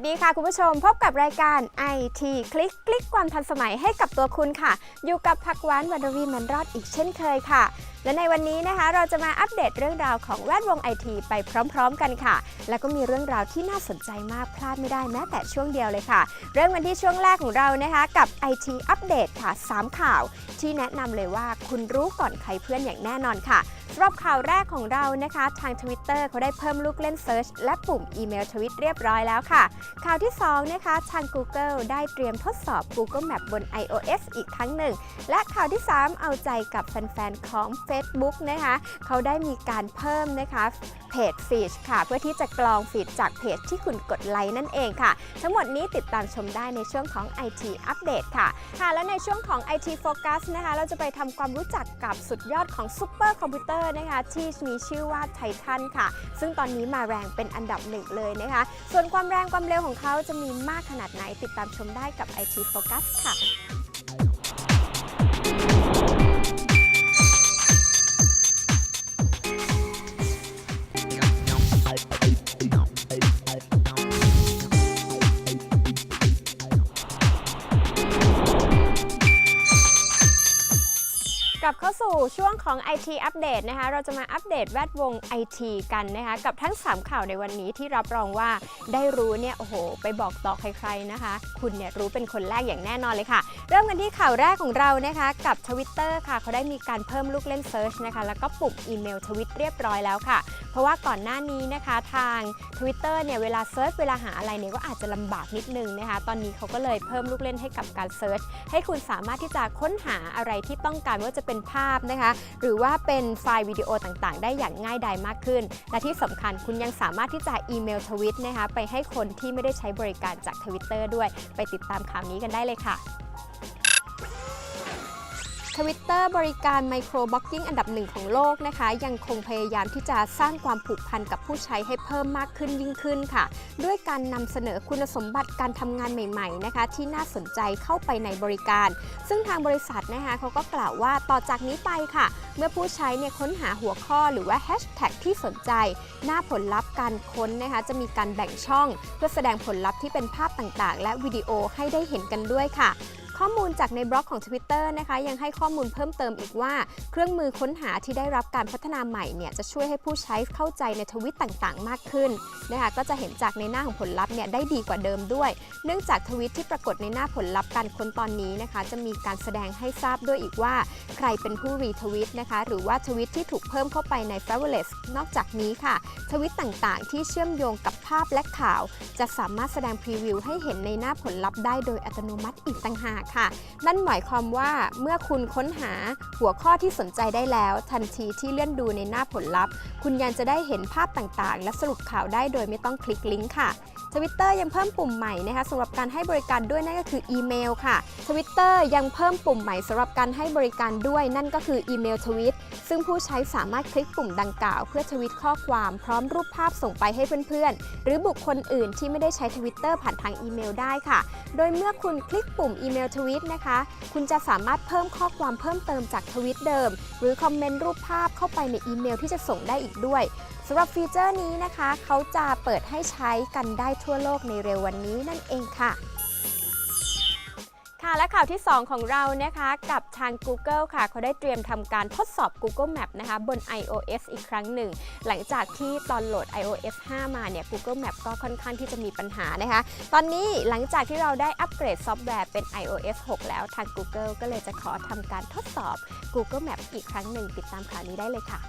สวัสดีค่ะคุณผู้ชมพบกับรายการ IT คลิกคลิกความทันสมัยให้กับตัวคุณค่ะ อยู่กับพักหวานวันวีมันรอดอีกเช่นเคยค่ะ และในวันนี้นะคะเราจะมาอัปเดตเรื่องราวของแวดวงไอทีไปพร้อมๆกันค่ะ แล้วก็มีเรื่องราวที่น่าสนใจมากพลาดไม่ได้แม้แต่ช่วงเดียวเลยค่ะ เริ่มกันที่ช่วงแรกของเรานะคะกับ IT อัปเดตค่ะ 3 ข่าว ที่แนะนำเลยว่าคุณรู้ก่อนใครเพื่อนอย่างแน่นอนค่ะ สำหรับข่าวแรกของเรานะคะ ทาง Twitter เขาได้เพิ่มลูกเล่น Search และปุ่มอีเมลทวิตเรียบร้อยแล้วค่ะ ข่าวที่ 2 นะคะ ทาง Google ได้เตรียมทดสอบ Google Map บน iOS อีกครั้งหนึ่ง และข่าวที่ 3 เอาใจกับแฟน ๆ ของ Facebook นะคะ เขาได้มีการเพิ่มนะคะเพจฟีดค่ะ เพื่อที่จะกรองฟีดจากเพจที่คุณกดไลค์นั่นเองค่ะ ทั้งหมดนี้ติดตามชมได้ในช่วงของ IT อัปเดตค่ะ ค่ะ และในช่วงของ IT Focus นะคะ เราจะไปทำความรู้จักกับสุดยอดของซูเปอร์คอมพิวเตอร์นะคะที่มีชื่อว่าไททันค่ะ ซึ่งตอนนี้มาแรงเป็นอันดับหนึ่งเลยนะคะ ส่วนความแรงความเร็วของเขาจะมีมากขนาดไหนติดตามชมได้กับ IT Focus ค่ะ สู่ช่วงของ IT อัปเดตนะคะ เราจะมาอัปเดตแวดวง IT กันนะคะ กับทั้ง 3 ข่าวในวันนี้ที่รับรองว่าได้รู้เนี่ย โอ้โห ไปบอกต่อใครๆนะคะ คุณเนี่ยรู้เป็นคนแรกอย่างแน่นอนเลยค่ะ เริ่มกันที่ข่าวแรกของเรานะคะ กับ Twitter ค่ะ เขาได้มีการเพิ่มลูกเล่น Search นะคะ แล้วก็ปุ่มอีเมลทวิตเรียบร้อยแล้วค่ะ เพราะว่าก่อนหน้านี้นะคะทาง Twitter เนี่ยเวลาเซิร์ชเวลาหาอะไรเนี่ยก็อาจจะลำบากนิดนึงนะคะ ตอนนี้เขาก็เลยเพิ่มลูกเล่นให้กับการเซิร์ชให้คุณสามารถที่จะค้นหาอะไรที่ต้องการว่าจะเป็นภาพนะคะ หรือว่าเป็นไฟล์วิดีโอต่างๆ ได้อย่างง่ายดายมากขึ้น และที่สำคัญคุณยังสามารถที่จะอีเมลทวิตนะคะไปให้คนที่ไม่ได้ใช้บริการจากทวิตเตอร์ด้วย ไปติดตามข่าวนี้กันได้เลยค่ะ Twitter บริการไมโครบล็อกกิ้งอันดับหนึ่งของโลกนะคะ ยังคงพยายามที่จะสร้างความผูกพันกับผู้ใช้ให้เพิ่มมากขึ้นยิ่งขึ้นค่ะ ด้วยการนำเสนอคุณสมบัติการทำงานใหม่ๆนะคะ ที่น่าสนใจเข้าไปในบริการ ซึ่งทางบริษัทนะคะเขาก็กล่าวว่าต่อจากนี้ไปค่ะ เมื่อผู้ใช้เนี่ยค้นหาหัวข้อหรือว่าแฮชแท็กที่สนใจ หน้าผลลัพธ์การค้นนะคะ จะมีการแบ่งช่อง เพื่อแสดงผลลัพธ์ที่เป็นภาพต่างๆ และวิดีโอให้ได้เห็นกันด้วยค่ะ ข้อมูลจากในบล็อกของ Twitter นะคะยังให้ข้อมูลเพิ่มเติมอีกว่า เครื่องมือค้นหาที่ได้รับการพัฒนาใหม่เนี่ยจะช่วยให้ผู้ใช้เข้าใจในทวิตต่างๆ มากขึ้นนะคะก็จะเห็นจากในหน้าของผลลัพธ์เนี่ยได้ดีกว่าเดิมด้วย เนื่องจากทวิตที่ปรากฏในหน้าผลลัพธ์การค้นตอนนี้นะคะ จะมีการแสดงให้ทราบด้วยอีกว่า ใครเป็นผู้รีทวิตนะคะ หรือว่าทวิตที่ถูกเพิ่มเข้าไปใน f a v o r e s นอกจากนี้ค่ะ ทวิตต่างๆ ที่เชื่อมโยงกับภาพและข่าว จะสามารถแสดงพรีวิวให้เห็นในหน้าผลลัพธ์ได้โดยอัตโนมัติอีกต่างหากค่ะ นั่นหมายความว่าเมื่อคุณค้นหาหัวข้อที่สนใจได้แล้ว ทันทีที่เลื่อนดูในหน้าผลลัพธ์ คุณยังจะได้เห็นภาพต่างๆ และสรุปข่าวได้โดยไม่ต้องคลิกลิงก์ค่ะ Twitter ยังเพิ่มปุ่มใหม่นะคะสำหรับการให้บริการด้วยนั่นก็คืออีเมลค่ะ Twitter ยังเพิ่มปุ่มใหม่สำหรับการให้บริการด้วยนั่นก็คืออีเมลทวิตซึ่งผู้ใช้สามารถคลิกปุ่มดังกล่าว เพื่อทวิตข้อความพร้อมรูปภาพส่งไปให้เพื่อนๆ หรือบุคคลอื่นที่ไม่ได้ใช้ Twitter ผ่านทางอีเมลได้ค่ะ โดยเมื่อคุณคลิกปุ่มอีเมลทวิตนะคะ คุณจะสามารถเพิ่มข้อความเพิ่มเติมจากทวิตเดิม หรือคอมเมนต์รูปภาพเข้าไปในอีเมลที่จะส่งได้อีกด้วย สำหรับฟีเจอร์นี้นะคะ เขาจะเปิดให้ใช้กันได้ทั่วโลกในเร็ววันนี้นั่นเองค่ะค่ะและข่าวที่ 2 ของเรานะคะกับทาง Google ค่ะ เขาได้เตรียมทำการทดสอบ Google Map นะคะบน iOS อีกครั้งหนึ่ง หลังจากที่ตอนโหลด iOS 5 มาเนี่ย Google Map ก็ค่อนข้างที่จะมีปัญหานะคะ ตอนนี้หลังจากที่เราได้อัปเกรดซอฟต์แวร์เป็น iOS 6 แล้วทาง Google ก็เลยจะขอทำการทดสอบ Google Map อีกครั้งหนึ่ง ติดตามข่าวนี้ได้เลยค่ะ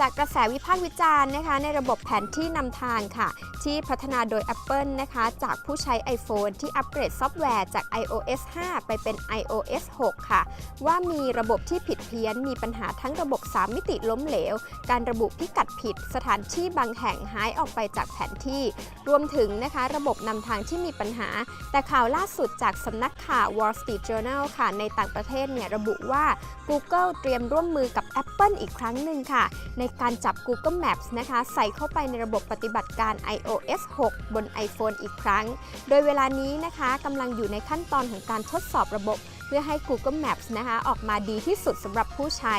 จากกระแสวิพากษ์วิจารณ์นะคะ ในระบบแผนที่นำทางค่ะ ที่พัฒนาโดย Apple นะคะ จากผู้ใช้ iPhone ที่อัปเกรดซอฟต์แวร์จาก iOS 5 ไปเป็น iOS 6 ค่ะ ว่ามีระบบที่ผิดเพี้ยน มีปัญหาทั้งระบบ 3 มิติล้มเหลว การระบุพิกัดผิด สถานที่บางแห่งหายออกไปจากแผนที่ รวมถึงนะคะ ระบบนำทางที่มีปัญหา แต่ข่าวล่าสุดจากสำนักข่าว Wall Street Journal ค่ะ ในต่างประเทศเนี่ยระบุว่า Google เตรียมร่วมมือกับ Apple อีกครั้งหนึ่งค่ะ ในการจับ Google Maps นะคะ ใส่เข้าไปในระบบปฏิบัติการ iOS 6 บน iPhone อีกครั้ง โดยเวลานี้นะคะกำลังอยู่ในขั้นตอนของการทดสอบระบบ เพื่อให้ Google Maps นะคะ ออกมาดีที่สุดสำหรับผู้ใช้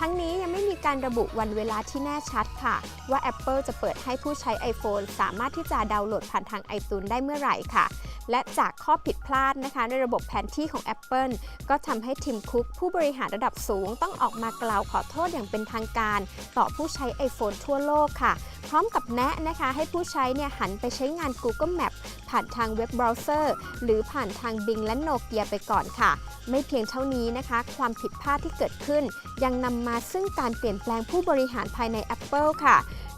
ทั้งนี้ยังไม่มีการระบุวันเวลาที่แน่ชัดค่ะ ว่า Apple จะเปิดให้ผู้ใช้ iPhone สามารถที่จะดาวน์โหลดผ่านทาง iTunes ได้เมื่อไหร่ค่ะ และจากข้อผิดพลาดนะคะในระบบแผนที่ของ Apple ก็ทำให้ทิมคุกผู้บริหารระดับสูงต้องออกมากล่าวขอโทษอย่างเป็นทางการ ต่อผู้ใช้ iPhone ทั่วโลกค่ะ พร้อมกับแนะนะคะให้ผู้ใช้เนี่ยหันไปใช้งาน Google Map ผ่านทางเว็บเบราว์เซอร์ หรือผ่านทาง Bing และ Nokia ไปก่อนค่ะ ไม่เพียงเท่านี้นะคะ ความผิดพลาดที่เกิดขึ้น ยังนำมาซึ่งการเปลี่ยนแปลงผู้บริหารภายใน Apple ค่ะ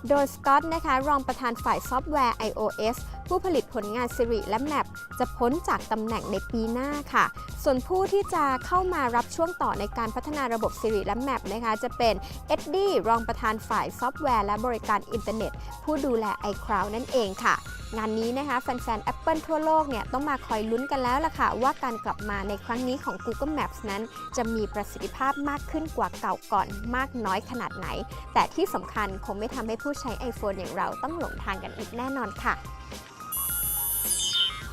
โดยสกอตนะคะรองประธานฝ่ายซอฟต์แวร์ iOS ผู้ผลิตผลงาน Siri และ Map จะพ้นจากตำแหน่งในปีหน้าค่ะ ส่วนผู้ที่จะเข้ามารับช่วงต่อในการพัฒนาระบบ Siri และ Map นะคะจะเป็นเอ็ดดี้รองประธานฝ่ายซอฟต์แวร์และบริการอินเทอร์เน็ต ผู้ดูแล iCloud นั่นเองค่ะงานนี้นะคะแฟนๆ Apple ทั่วโลกเนี่ยต้องมาคอยลุ้นกันแล้วล่ะค่ะ ว่าการกลับมาในครั้งนี้ของ Google Maps นั้นจะมีประสิทธิภาพมากขึ้นกว่าเก่าก่อนมากน้อยขนาดไหน แต่ที่สำคัญคงไม่ทำให้ผู้ใช้ iPhone อย่างเราต้องหลงทางกันอีกแน่นอนค่ะ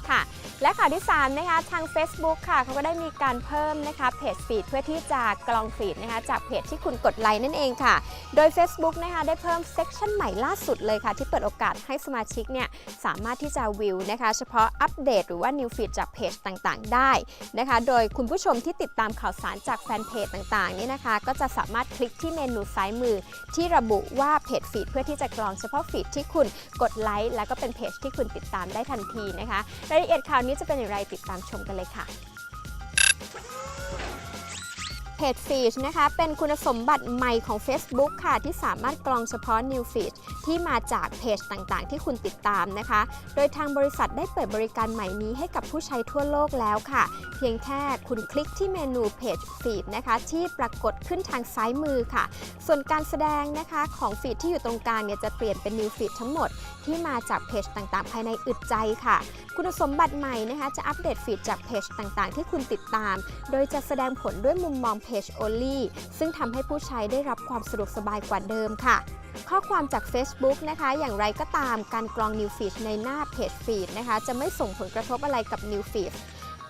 ค่ะ และข่าวที่ 3 นะคะทาง Facebook ค่ะเขาก็ได้มีการเพิ่มนะคะเพจฟีดเพื่อที่จะกรองฟีดนะคะจากเพจที่คุณกดไลค์นั่นเองค่ะ โดย Facebook นะคะได้เพิ่มเซกชันใหม่ล่าสุดเลยค่ะ ที่เปิดโอกาสให้สมาชิกเนี่ยสามารถที่จะวิวนะคะเฉพาะอัปเดตหรือว่า New Feed จากเพจต่างๆ ได้นะคะ โดยคุณผู้ชมที่ติดตามข่าวสารจากแฟนเพจต่างๆนี่นะคะ ก็จะสามารถคลิกที่เมนูซ้ายมือ ที่ระบุว่าเพจฟีดเพื่อที่จะกรองเฉพาะฟีดที่คุณกดไลค์แล้วก็เป็นเพจที่คุณติดตามได้ทันทีนะคะรายละเอียดข่าวนี้จะเป็นอย่างไรติดตามชมกันเลยค่ะ เพจฟีดนะคะ เป็นคุณสมบัติใหม่ของ Facebook ค่ะ ที่สามารถกรองเฉพาะ New Feed ที่มาจากเพจต่างๆ ที่คุณติดตามนะคะ โดยทางบริษัทได้เปิดบริการใหม่นี้ให้กับผู้ใช้ทั่วโลกแล้วค่ะ เพียงแค่คุณคลิกที่เมนูเพจฟีดนะคะ ที่ปรากฏขึ้นทางซ้ายมือค่ะ ส่วนการแสดงนะคะของฟีดที่อยู่ตรงกลางเนี่ยจะเปลี่ยนเป็น New Feed ทั้งหมดที่มาจากเพจต่างๆ ภายในอึดใจค่ะ คุณสมบัติใหม่นะคะ จะอัปเดตฟีดจากเพจต่างๆ ที่คุณติดตาม โดยจะแสดงผลด้วยมุมมองเพจ only ซึ่งทำให้ผู้ใช้ได้รับความสะดวกสบายกว่าเดิมค่ะ ข้อความจาก Facebook นะคะ อย่างไรก็ตามการกรอง New Feed ในหน้าเพจฟีดนะคะ จะไม่ส่งผลกระทบอะไรกับ New Feed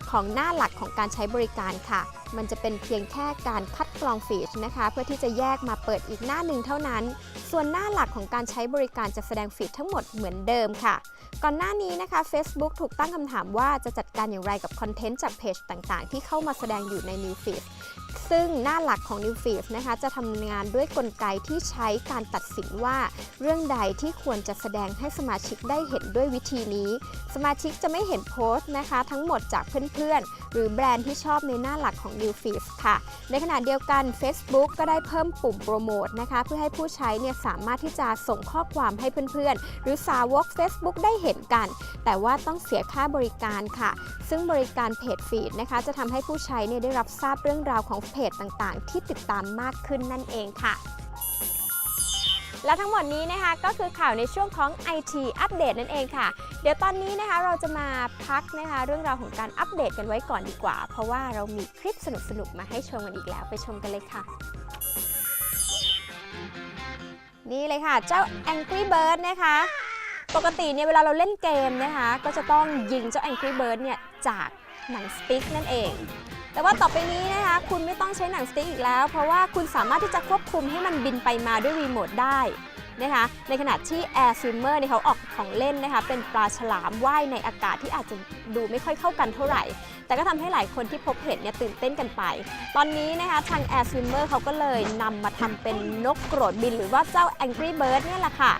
ของหน้าหลักของการใช้บริการค่ะ มันจะเป็นเพียงแค่การคัดกรองฟีดนะคะ เพื่อที่จะแยกมาเปิดอีกหน้าหนึ่งเท่านั้น ส่วนหน้าหลักของการใช้บริการจะแสดงฟีดทั้งหมดเหมือนเดิมค่ะ ก่อนหน้านี้นะคะ Facebook ถูกตั้งคำถามว่าจะจัดการอย่างไรกับคอนเทนต์จากเพจต่างๆ ที่เข้ามาแสดงอยู่ใน New Feed ซึ่งหน้าหลักของ New Feed นะคะจะทำงานด้วยกลไกที่ใช้การตัดสินว่า เรื่องใดที่ควรจะแสดงให้สมาชิกได้เห็นด้วยวิธีนี้ สมาชิกจะไม่เห็นโพสต์นะคะ ทั้งหมดจากเพื่อนๆ หรือแบรนด์ที่ชอบในหน้าหลักของ New Feed ค่ะ ในขณะเดียวกัน Facebook ก็ได้เพิ่มปุ่มโปรโมทนะคะ เพื่อให้ผู้ใช้เนี่ยสามารถที่จะส่งข้อความให้เพื่อนๆ หรือสาวก Facebook ได้เห็นกัน แต่ว่าต้องเสียค่าบริการค่ะ ซึ่งบริการเพจฟีดนะคะ จะทำให้ผู้ใช้เนี่ยได้รับทราบเรื่องราวของเพจต่างๆ ที่ติดตามมากขึ้นนั่นเองค่ะ และทั้งหมดนี้นะคะก็คือข่าวในช่วงของ IT อัปเดตนั่นเองค่ะ เดี๋ยวตอนนี้นะคะเราจะมาพักนะคะเรื่องราวของการอัปเดตกันไว้ก่อนดีกว่า เพราะว่าเรามีคลิปสนุกๆมาให้ชมกันอีกแล้วไปชมกันเลยค่ะนี่เลยค่ะ เจ้า Angry Bird นะคะ ปกติเนี่ยเวลาเราเล่นเกมนะคะ ก็จะต้องยิงเจ้า Angry Bird เนี่ยจากหนังสติ๊กนั่นเอง แต่ว่าต่อไปนี้นะคะคุณไม่ต้องใช้หนังสติ๊กอีกแล้ว เพราะว่าคุณสามารถที่จะควบคุมให้มันบินไปมาด้วยรีโมทได้นะคะในขณะที่ Air Swimmer เนี่ยเขาออกของเล่นนะคะเป็นปลาฉลามว่ายในอากาศที่อาจจะดูไม่ค่อยเข้ากันเท่าไหร่ แต่ก็ทำให้หลายคนที่พบเห็นเนี่ยตื่นเต้นกันไป ตอนนี้นะคะทาง Air Swimmer เขาก็เลยนำมาทำเป็นนกโกรธบินหรือว่าเจ้า Angry Bird เนี่ยแหละค่ะ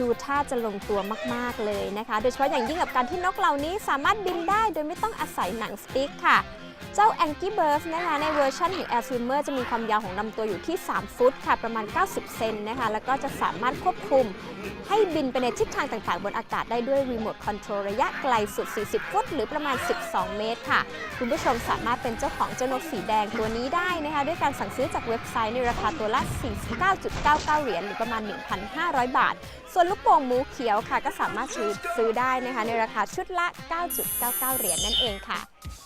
ดูท่าจะลงตัวมาก ๆ เลยนะคะ โดยเฉพาะอย่างยิ่งกับการที่นกเหล่านี้สามารถบินได้ โดยไม่ต้องอาศัยหนังสติ๊กค่ะ เจ้า Angry Birds นะคะในเวอร์ชันของ Air Swimmer จะมีความยาวของลำตัวอยู่ที่ 3 ฟุตค่ะ ประมาณ 90 เซนนะคะ แล้วก็จะสามารถควบคุมให้บินไปในทิศทางต่างๆ บนอากาศได้ด้วยรีโมทคอนโทรลระยะไกลสุด 40 ฟุต หรือประมาณ 12 เมตรค่ะ คุณผู้ชมสามารถเป็นเจ้าของเจ้านกสีแดงตัวนี้ได้นะคะ ด้วยการสั่งซื้อจากเว็บไซต์ในราคาตัวละ 49.99 เหรียญหรือประมาณ 1,500 บาท ส่วนลูกโป่งมูเขียวค่ะ ก็สามารถซื้อซื้อได้นะคะในราคาชุดละ 9.99 เหรียญนั่นเองค่ะ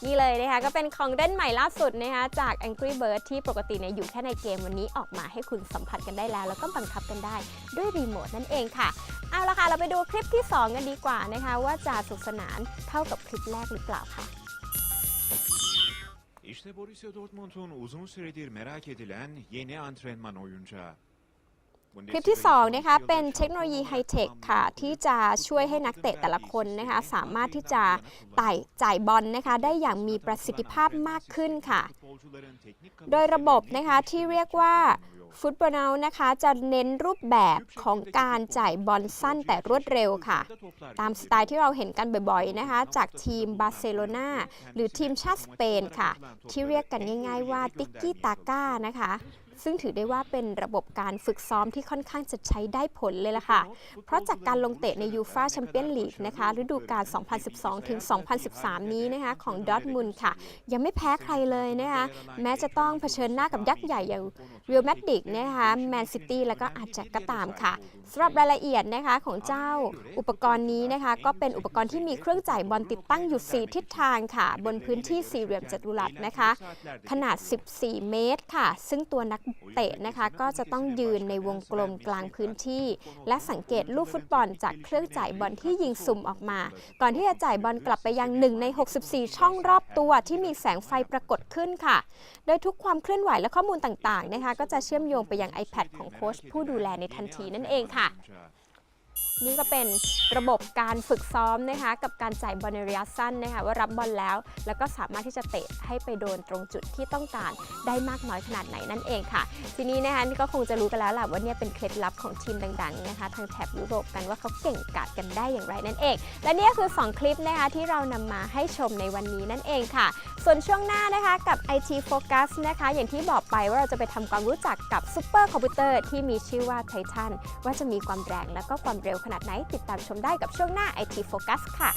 นี่เลยนะคะก็เป็นของเล่นใหม่ล่าสุดนะคะจาก Angry Bird ที่ปกติเนี่ยอยู่แค่ในเกมวันนี้ออกมาให้คุณสัมผัสกันได้แล้ว แล้วก็บังคับกันได้ด้วยรีโมทนั่นเองค่ะ เอาละค่ะ เราไปดูคลิปที่ 2 กันดีกว่านะคะ ว่าจะสนุกสนานเท่ากับคลิปแรกหรือเปล่าค่ะ İşte Borussia Dortmund'un uzun süredir merak edilen yeni antrenman oyuncağı. คลิปที่2นะคะเป็นเทคโนโลยีไฮเทคค่ะที่จะช่วยให้นักเตะแต่ละคนนะคะสามารถที่จะไต่จ่ายบอลนะคะได้อย่างมีประสิทธิภาพมากขึ้นค่ะ โดยระบบนะคะที่เรียกว่าฟุตบอลนะคะจะเน้นรูปแบบของการจ่ายบอลสั้นแต่รวดเร็วค่ะ ตามสไตล์ที่เราเห็นกันบ่อยๆนะคะจากทีมบาร์เซโลนาหรือทีมชาติสเปนค่ะ ที่เรียกกันง่ายๆว่าติกกี้ตาก้านะคะ ซึ่งถือได้ว่าเป็นระบบการฝึกซ้อมที่ค่อนข้างจะใช้ได้ผลเลยล่ะค่ะ เพราะจากการลงเตะในยูฟาแชมเปี้ยนลีกนะคะฤดูกาล 2012 ถึง 2013 นี้นะคะของดอทมุนค่ะ ยังไม่แพ้ใครเลยนะคะแม้จะต้องเผชิญหน้ากับยักษ์ใหญ่อย่าง เรียลแมดริดนะคะแมนซิตี้แล้วก็อาจจะก็ตามค่ะสำหรับรายละเอียดนะคะของเจ้าอุปกรณ์นี้นะคะก็เป็นอุปกรณ์ที่มีเครื่องจ่ายบอลติดตั้งอยู่ 4 ทิศทางค่ะ บนพื้นที่สี่เหลี่ยมจัตุรัสนะคะ ขนาด 14 เมตรค่ะ ซึ่งตัวนักเตะนะคะก็จะต้องยืนในวงกลมกลางพื้นที่ และสังเกตลูกฟุตบอลจากเครื่องจ่ายบอลที่ยิงสุ่มออกมา ก่อนที่จะจ่ายบอลกลับไปยังหนึ่งใน 64 ช่องรอบตัวที่มีแสงไฟปรากฏขึ้นค่ะ โดยทุกความเคลื่อนไหวและข้อมูลต่างๆนะคะก็จะเชื่อมโยงไปยัง iPad ของโค้ชผู้ดูแลในทันทีนั่นเองค่ะ นี่ก็เป็นระบบการฝึกซ้อมนะคะกับการจ่ายบอลในระยะสั้นนะคะว่ารับบอลแล้ว แล้วก็สามารถที่จะเตะให้ไปโดนตรงจุดที่ต้องการได้มากน้อยขนาดไหนนั่นเองค่ะ ทีนี้นะคะก็คงจะรู้กันแล้วแหละว่าเนี่ยเป็นเคล็ดลับของทีมดังๆนะคะทางแถบยุโรปกันว่าเขาเก่งกาจกันได้อย่างไรนั่นเอง และนี่ก็คือ 2 คลิปนะคะที่เรานำมาให้ชมในวันนี้นั่นเองค่ะ ส่วนช่วงหน้านะคะกับ IT Focus นะคะอย่างที่บอกไปว่าเราจะไปทำความรู้จักกับซูเปอร์คอมพิวเตอร์ที่มีชื่อว่าไททันว่าจะมีความแรงและก็ความเร็วขนาดไหน ติดตามชมได้กับช่วงหน้า IT Focus ค่ะ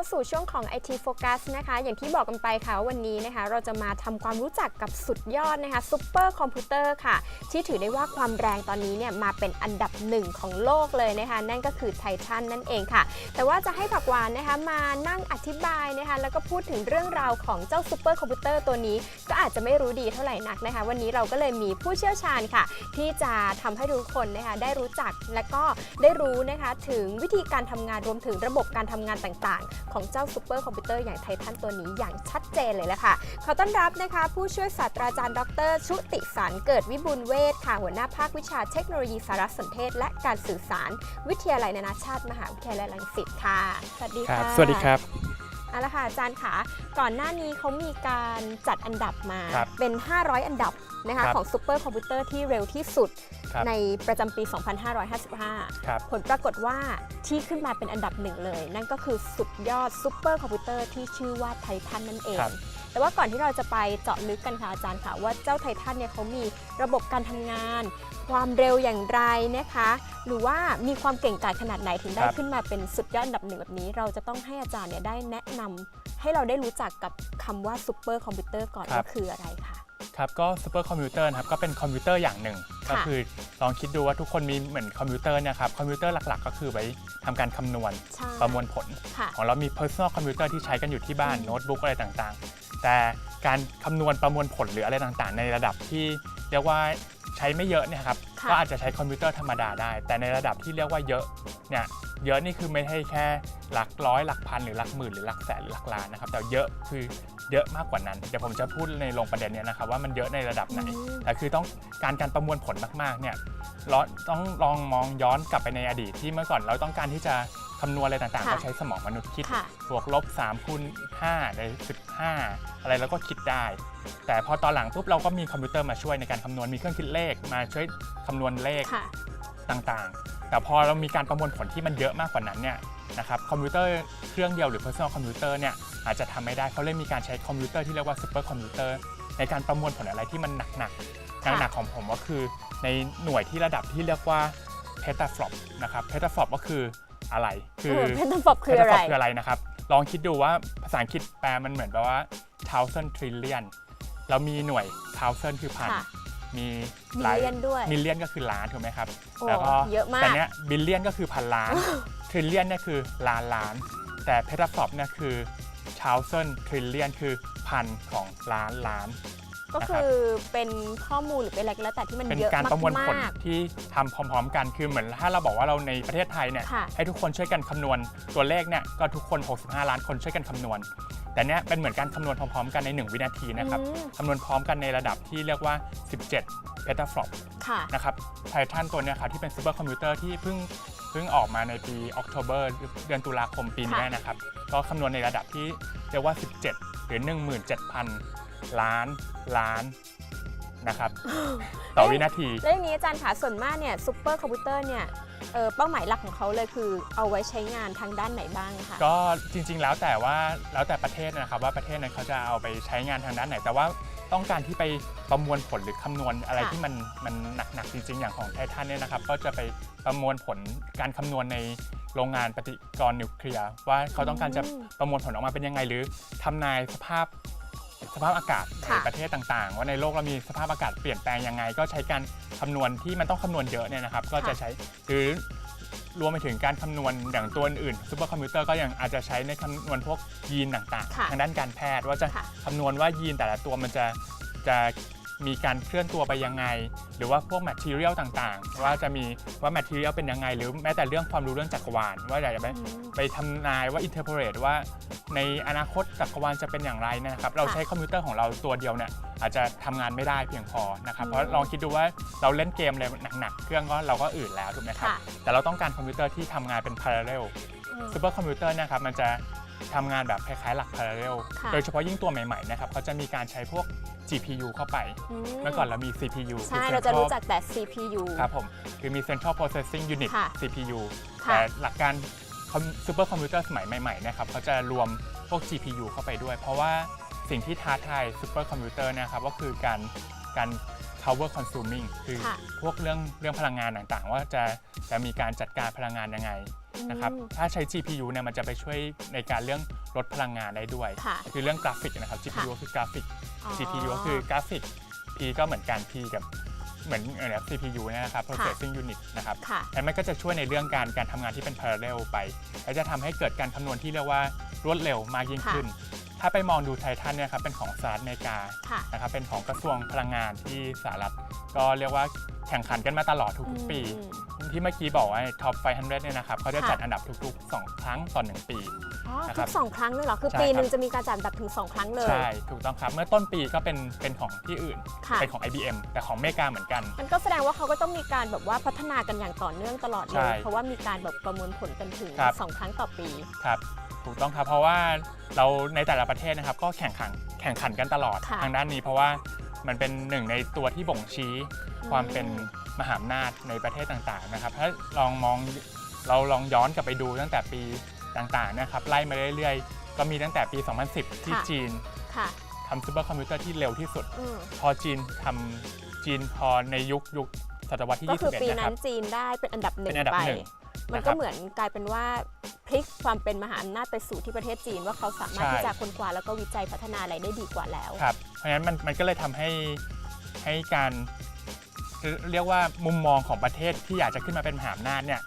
เข้าสู่ช่วงของ IT Focus นะคะ อย่างที่บอกกันไปค่ะวันนี้นะคะ เราจะมาทำความรู้จักกับสุดยอดนะคะซูเปอร์คอมพิวเตอร์ค่ะ ที่ถือได้ว่าความแรงตอนนี้เนี่ยมาเป็นอันดับหนึ่งของโลกเลยนะคะ นั่นก็คือไททันนั่นเองค่ะ แต่ว่าจะให้ผักหวานนะคะมานั่งอธิบายนะคะ แล้วก็พูดถึงเรื่องราวของเจ้าซูเปอร์คอมพิวเตอร์ตัวนี้ ก็อาจจะไม่รู้ดีเท่าไหร่นักนะคะ วันนี้เราก็เลยมีผู้เชี่ยวชาญค่ะ ที่จะทำให้ทุกคนนะคะได้รู้จักและก็ได้รู้นะคะถึงวิธีการทำงานรวมถึงระบบการทำงานต่างๆของเจ้าซูเปอร์คอมพิวเตอร์อย่างไททันตัวนี้อย่างชัดเจนเลยแหละค่ะ ขอต้อนรับนะคะ ผู้ช่วยศาสตราจารย์ดร ชุติสารเกิดวิบูลย์เวทค่ะ หัวหน้าภาควิชาเทคโนโลยีสารสนเทศ และการสื่อสาร วิทยาลัยนานาชาติมหาวิทยาลัยรังสิตค่ะ สวัสดีครัค่ะบสวัสดีครับเอาละค่ะอาจารย์ค่ะก่อนหน้านี้เขามีการจัดอันดับมาครับเป็น 500 อันดับนะคะครับของซูเปอร์คอมพิวเตอร์ที่เร็วที่สุด ครับในประจำปี2555ครับผลปรากฏว่าที่ขึ้นมาเป็นอันดับหนึ่งเลย นั่นก็คือสุดยอดซูเปอร์คอมพิวเตอร์ที่ชื่อว่าไททันนั่นเอง ครับ แต่ว่าก่อนที่เราจะไปเจาะลึกกันค่ะอาจารย์ค่ะ ว่าเจ้าไททันเนี่ยเขามีระบบการทำงาน ความเร็วอย่างไรนะคะ หรือว่ามีความเก่งกาจขนาดไหนถึงได้ครับขึ้นมาเป็นสุดยอดอันดับหนึ่งแบบนี้ เราจะต้องให้อาจารย์เนี่ยได้แนะนำให้เราได้รู้จักกับคำว่าซูเปอร์คอมพิวเตอร์ก่อนว่าคืออะไรค่ะ ครับก็ซูเปอร์คอมพิวเตอร์นะครับก็เป็นคอมพิวเตอร์อย่างหนึ่งค่ะ ก็คือลองคิดดูว่าทุกคนมีเหมือนคอมพิวเตอร์เนี่ยครับคอมพิวเตอร์หลักๆ ก็คือไว้ทำการคำนวณใช่ประมวลผล ค่ะ ของเรามี personal คอมพิวเตอร์ที่ใช้กันอยู่ที่บ้านอืม โน้ตบุ๊กอะไรต่างๆ แต่การคำนวณประมวลผลหรืออะไรต่างๆ ในระดับที่เรียกว่าใช้ไม่เยอะเนี่ยครับค่ะ ก็อาจจะใช้คอมพิวเตอร์ธรรมดาได้ แต่ในระดับที่เรียกว่าเยอะเนี่ยเยอะนี่คือไม่ใช่แค่หลักร้อยหลักพันหรือหลักหมื่นหรือหลักแสนหรือหลักล้านนะครับแต่เยอะคือ เยอะมากกว่านั้น เดี๋ยวผมจะพูดในลงประเด็นเนี้ยนะครับว่ามันเยอะในระดับไหนอืมแต่คือต้องการการประมวลผลมากๆเนี่ยเราต้องลองมองย้อนกลับไปในอดีตที่เมื่อก่อนเราต้องการที่จะคำนวณอะไรต่างๆ ค่ะก็ใช้สมองมนุษย์คิด ค่ะ บวกลบ3คูณ5ได้15 อะไรแล้วก็คิดได้ แต่พอตอนหลังปุ๊บเราก็มีคอมพิวเตอร์มาช่วยในการคำนวณมีเครื่องคิดเลขมาช่วยคำนวณเลข ค่ะ ต่างๆ แต่พอเรามีการประมวลผลที่มันเยอะมากกว่านั้นเนี่ย นะครับคอมพิวเตอร์เครื่องเดียวหรือ personal คอมพิวเตอร์เนี่ยอาจจะทำไม่ได้เขาเลยมีการใช้คอมพิวเตอร์ที่เรียกว่า super คอมพิวเตอร์ในการประมวลผลอะไรที่มันหนักๆค่ะ หนักๆของผมก็คือ ในหน่วยที่ระดับที่เรียกว่า petaflop นะครับ petaflop ก็คืออะไร คืเอออเพนทฟอบคืออะไร petaflop คืออะไรนะครับ ลองคิดดูว่าภาษาอังกฤษแปลมันเหมือนแปลว่า thousand trillion เรามีหน่วย thousand คือพันค่ะ มีมีหลาย เลียนด้วย มิลเลียนก็คือล้านถูกไหมครับ โอ้แล้วก็เยอะมาก แต่เนี้ยบิลเลียนก็คือพันล้าน ทริลเลียนเนี่ยคือล้านล้าน แต่เพทาฟลอปเนี่ยคือชาวเซนทริลเลียนคือพันของล้านล้าน ก็คือเป็นข้อมูลหรือเป็นอะไรก็แล้วแต่ที่มันเป็นเยอะการประมวลผลมากที่ทำพร้อม ๆ กันคือเหมือนถ้าเราบอกว่าเราในประเทศไทยเนี่ยค่ะให้ทุกคนช่วยกันคำนวณตัวเลขเนี่ยก็ทุกคน 65 ล้านคนช่วยกันคำนวณ แต่เนี้ยเป็นเหมือนการคำนวณพร้อมๆ กันใน 1 วินาทีๆนะครับอืม คำนวณพร้อมกันในระดับที่เรียกว่า 17เพตาฟลอปค่ะ นะครับไททันตัวเนี้ยครับที่เป็นซูเปอร์คอมพิวเตอร์ที่เพิ่งเพิ่งออกมาในปีออก o เบอร์เดือนตุลาคมปีนี้ค่ะนะครับก็คำนวณในระดับที่เรียกว่า 17 หรือ 17,000 ล้านล้านนะครับ ต่อวินาที แล้วอย่างนี้อาจารย์คะส่วนมากเนี่ยซูเปอร์คอมพิวเตอร์เนี่ย เอ่อเป้าหมายหลักของเขาเลยคือ เอาไว้ใช้งานทางด้านไหนบ้างคะ ก็จริงๆแล้วแต่ว่าแล้วแต่ประเทศนะครับว่าประเทศนั้นเขาจะเอาไปใช้งานทางด้านไหน แต่ว่าต้องการที่ไปประมวลผลหรือคำนวณอะไรค่ะ ที่มันมันหนักๆจริง ๆ อย่างของไททันเนี่ยนะครับ ก็จะไปประมวลผลการคำนวณในโรงงานปฏิกรณ์นิวเคลียร์ว่าเขาต้องการจะประมวลผลออกมาเป็นยังไง หรือทำนายสภาพ สภาพอากาศในค่ะ ประเทศต่างๆ ว่าในโลกเรามีสภาพอากาศเปลี่ยนแปลงยังไง ก็ใช้การคำนวณที่มันต้องคำนวณเยอะเนี่ยนะครับ ก็จะใช้หรือรวมไปถึงการคำนวณอย่างตัวอื่นซูเปอร์คอมพิวเตอร์ก็ยังอาจจะใช้ในคำนวณพวกยีนต่างค่ะๆ ทางด้านการแพทย์ว่าจะค่ะ คำนวณว่ายีนแต่ละตัวมันจะจะ มีการเคลื่อนตัวไปยังไง หรือว่าพวกแมทเทียลต่างๆ ว่าจะมีว่าแมทเทียลเป็นยังไง หรือแม้แต่เรื่องความรู้เรื่องจักรวาล ว่าอยากจะไปอืมไปทำนายว่าอินเทอร์เพรตว่า ในอนาคตจักรวาลจะเป็นอย่างไรนะครับ เราค่ะใช้คอมพิวเตอร์ของเราตัวเดียวเนี่ยอาจจะทำงานไม่ได้เพียงพอนะครับอืมเพราะลองคิดดูว่าเราเล่นเกมอะไรหนักๆ เครื่องก็เราก็อืดแล้วถูกไหมครับค่ะแต่เราต้องการคอมพิวเตอร์ที่ทำงานเป็น parallel อืมซูเปอร์คอมพิวเตอร์นะครับมันจะ ทำงานแบบคล้ายๆหลัก parallel ค่ะ โดยเฉพาะยิ่งตัวใหม่ๆนะครับเขาจะมีการใช้พวก GPU เข้าไปเมื่อก่อนเรามี CPU ใช่คือ เราจะ Central รู้จักแต่ CPU ครับผมคือมี Central Processing Unit ค่ะ CPU ค่ะ แต่หลักการซูเปอร์คอมพิวเตอร์สมัยใหม่ๆนะครับเขาจะรวมพวก GPU เข้าไปด้วย เพราะว่าสิ่งที่ท้าทายซูเปอร์คอมพิวเตอร์นะครับก็คือการการ power consuming คือค่ะ พวกเรื่องเรื่องพลังงานต่างๆ ว่าจะจะมีการจัดการพลังงานยังไง นะครับอืมถ้าใช้ GPU เนี่ยมันจะไปช่วยในการเรื่องลดพลังงานได้ด้วย ค่ะ คือเรื่องกราฟิกนะครับ GPU ค่ะคือกราฟิกอ๋อ GPU ก็คือกราฟิก P ก็เหมือนกัน P กับเหมือนเอ่อ CPU เนยนะครับ processing unit นะครับค่ะ แล้วมันก็จะช่วยในเรื่องการการทำงานที่เป็น parallel ไป และจะทำให้เกิดการคำนวณที่เรียกว่ารวดเร็วมากยิ่งขึ้น ถ้าไปมองดูไททันเนี่ยครับเป็นของสหรัฐอเมริกา ค่ะ นะครับเป็นของกระทรวงพลังงานที่สหรัฐก็เรียกว่าแข่งขันกันมาตลอดทุกๆปีอืม ที่เมื่อกี้บอกว่าท็อป500เนี่ยนะครับเขาจะค่ะจัดอันดับทุกๆ 2 ครั้งต่อ1ปี อ๋อนะคทุรับกสองครั้งเลยเหรอ คือใช่ปีครับหนึ่งจะมีการจัดอันดับถึง 2 ครั้งเลย ใช่ถูกต้องครับ เมื่อต้นปีก็เป็นเป็นของที่อื่น ค่ะ เป็นของ IBM แต่ของอเมริกาเหมือนกัน มันก็แสดงว่าเขาก็ต้องมีการแบบว่าพัฒนากันอย่างต่อเนื่องตลอดเลใช่ย เพราะว่ามีการแบบประมวลผลกันถึง ครับสองครั้งต่อปี ครับถูกต้องครับเพราะว่าเราในแต่ละประเทศนะครับก็แข่งขันแข่งขันกันตลอดค่ะ ทางด้านนี้ เพราะว่า มันเป็นหนึ่งในตัวที่บ่งชี้ความเป็นอืมมหาอำนาจในประเทศต่างๆนะครับ ถ้าลองมองเราลองย้อนกลับไปดูตั้งแต่ปีต่างๆนะครับไล่มาเรื่อยๆ ก็มีตั้งแต่ปี 2010 ที่ค่ะ จีนค่ะ ทำซูเปอร์คอมพิวเตอร์ที่เร็วที่สุด อืมพอจีนทำจีนพอในยุคยุคศตวรรษที่ ก็คือปี21 นะคนั้รับนจีนได้เป็นอันดับหนึ่งเป็นอันดับไป หนึ่งมันนะคก็รับเหมือนกลายเป็นว่าพลิกความเป็นมหาอำนาจไปสู่ที่ประเทศจีนว่าเขาสามารถใช่ ที่จะค้นคว้าแล้วก็วิจัยพัฒนาอะไรได้ดีกว่าแล้ว ครับ เพราะฉะนั้นมันมันก็เลยทำให้ให้การเรียกว่ามุมมองของประเทศที่อยากจะขึ้นมาเป็นมหาอำนาจเนี่ย